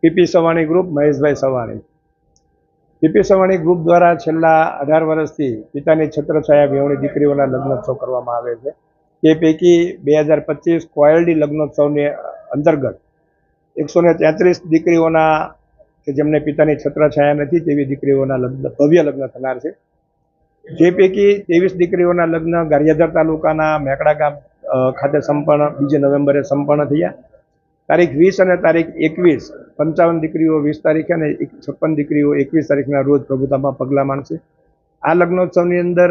PP Savani group, Maheshbhai Savani. PP Savani group દ્વારા છેલ્લા અઢાર વર્ષથી પિતાની છત્રછાયા વિહોણી દીકરીઓના લગ્નોત્સવ કરવામાં આવે છે. તે પૈકી બે હજાર પચીસ કોયલડી લગ્નોત્સવની અંતર્ગત એકસો ને તેત્રીસ દીકરીઓના કે જેમને પિતાની છત્રછાયા નથી તેવી દીકરીઓના લગ્ન, ભવ્ય લગ્ન થનાર છે. જે પૈકી ત્રેવીસ દીકરીઓના લગ્ન ગારિયાધર તાલુકાના મેકડા ગામ ખાતે સંપન્ન, બીજે નવેમ્બરે સંપન્ન થયા. તારીખ વીસ અને તારીખ એકવીસ, પંચાવન દીકરીઓ વીસ તારીખે અને છપ્પન દીકરીઓ એકવીસ તારીખના રોજ પ્રભુતામાં પગલાં માંડશે આ લગ્નોત્સવની અંદર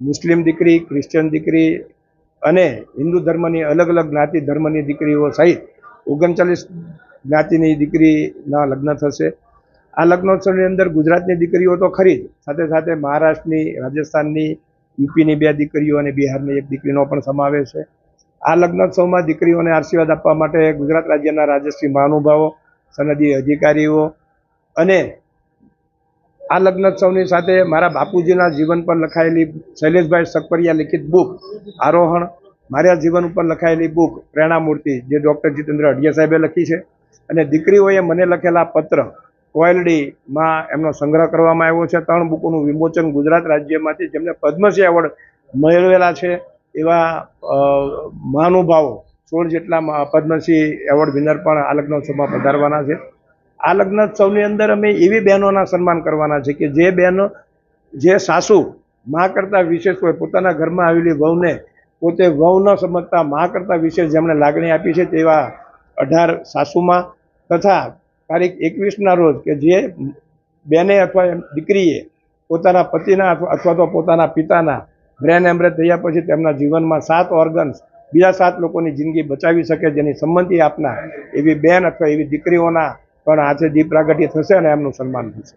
મુસ્લિમ દીકરી ક્રિશ્ચિયન દીકરી અને હિન્દુ ધર્મની અલગ અલગ જ્ઞાતિ ધર્મની દીકરીઓ સહિત ઓગણચાલીસ જ્ઞાતિની દીકરીના લગ્ન થશે. આ લગ્નોત્સવની અંદર ગુજરાતની દીકરીઓ તો ખરી જ. સાથે સાથે મહારાષ્ટ્રની, રાજસ્થાનની યુપીની બે દીકરીઓ અને બિહારની એક દીકરીનો પણ સમાવેશ છે. આ લગ્નોત્સવમાં દીકરીઓને આશીર્વાદ આપવા માટે ગુજરાત રાજ્યના રાજશ્રી મહાનુભાવો, સનદી અધિકારીઓ અને આ લગ્નોત્સવની સાથે મારા બાપુજીના જીવન પર લખાયેલી શૈલેષભાઈ સકપરિયા લિખિત બુક, આરોહણ, મારા જીવન ઉપર લખાયેલી બુક પ્રેરણામૂર્તિ જે ડૉક્ટર જીતેન્દ્ર અઢિયા સાહેબે લખી છે. અને દીકરીઓએ મને લખેલા પત્ર કોયલડીમાં એમનો સંગ્રહ કરવામાં આવ્યો છે. ત્રણ બુકોનું વિમોચન ગુજરાત રાજ્યમાંથી જેમને પદ્મશ્રી એવોર્ડ મેળવેલા છે એવા મહાનુભાવો સોળ જેટલા પદ્મશ્રી એવોર્ડ વિનર પણ આ લગ્નોત્સવમાં પધારવાના છે. આ લગ્નોત્સવની અંદર અમે એવી બહેનોના સન્માન કરવાના છે કે જે બહેનો, જે સાસુ મા કરતાં વિશેષ હોય, પોતાના ઘરમાં આવેલી વહુને પોતે વહુ ન સમજતા મા કરતાં વિશેષ જેમણે લાગણી આપી છે તેવા અઢાર સાસુમાં તથા તારીખ એકવીસના રોજ કે જે બેને અથવા દીકરીએ પોતાના પતિના અથવા તો પોતાના પિતાના બ્રેન એમ્બ્રેજ થયા પછી તેમના જીવનમાં સાત ઓર્ગન્સ બીજા સાત લોકોની જિંદગી બચાવી શકે જેની સંમતિ આપનાર એવી બેન અથવા એવી દીકરીઓના પણ આજે દીપ પ્રાગટ્ય થશે અને એમનું સન્માન થશે.